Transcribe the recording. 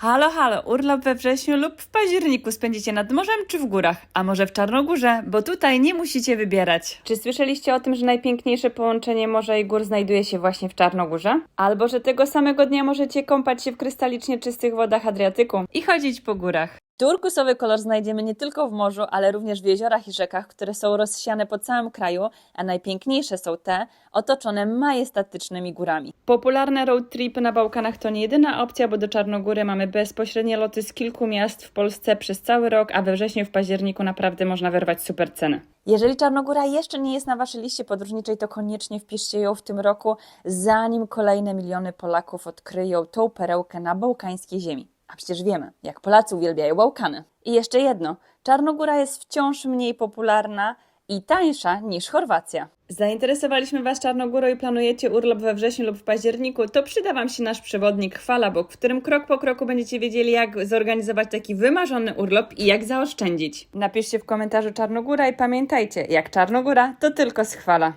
Halo, halo, urlop we wrześniu lub w październiku spędzicie nad morzem czy w górach, a może w Czarnogórze, bo tutaj nie musicie wybierać. Czy słyszeliście o tym, że najpiękniejsze połączenie morza i gór znajduje się właśnie w Czarnogórze? Albo że tego samego dnia możecie kąpać się w krystalicznie czystych wodach Adriatyku i chodzić po górach. Turkusowy kolor znajdziemy nie tylko w morzu, ale również w jeziorach i rzekach, które są rozsiane po całym kraju, a najpiękniejsze są te otoczone majestatycznymi górami. Popularne road tripy na Bałkanach to nie jedyna opcja, bo do Czarnogóry mamy bezpośrednie loty z kilku miast w Polsce przez cały rok, a we wrześniu w październiku naprawdę można wyrwać super ceny. Jeżeli Czarnogóra jeszcze nie jest na Waszej liście podróżniczej, to koniecznie wpiszcie ją w tym roku, zanim kolejne miliony Polaków odkryją tą perełkę na bałkańskiej ziemi. A przecież wiemy, jak Polacy uwielbiają Bałkany. I jeszcze jedno, Czarnogóra jest wciąż mniej popularna i tańsza niż Chorwacja. Zainteresowaliśmy Was Czarnogórą i planujecie urlop we wrześniu lub w październiku, to przyda Wam się nasz przewodnik Falabok, w którym krok po kroku będziecie wiedzieli, jak zorganizować taki wymarzony urlop i jak zaoszczędzić. Napiszcie w komentarzu Czarnogóra i pamiętajcie, jak Czarnogóra, to tylko schwala.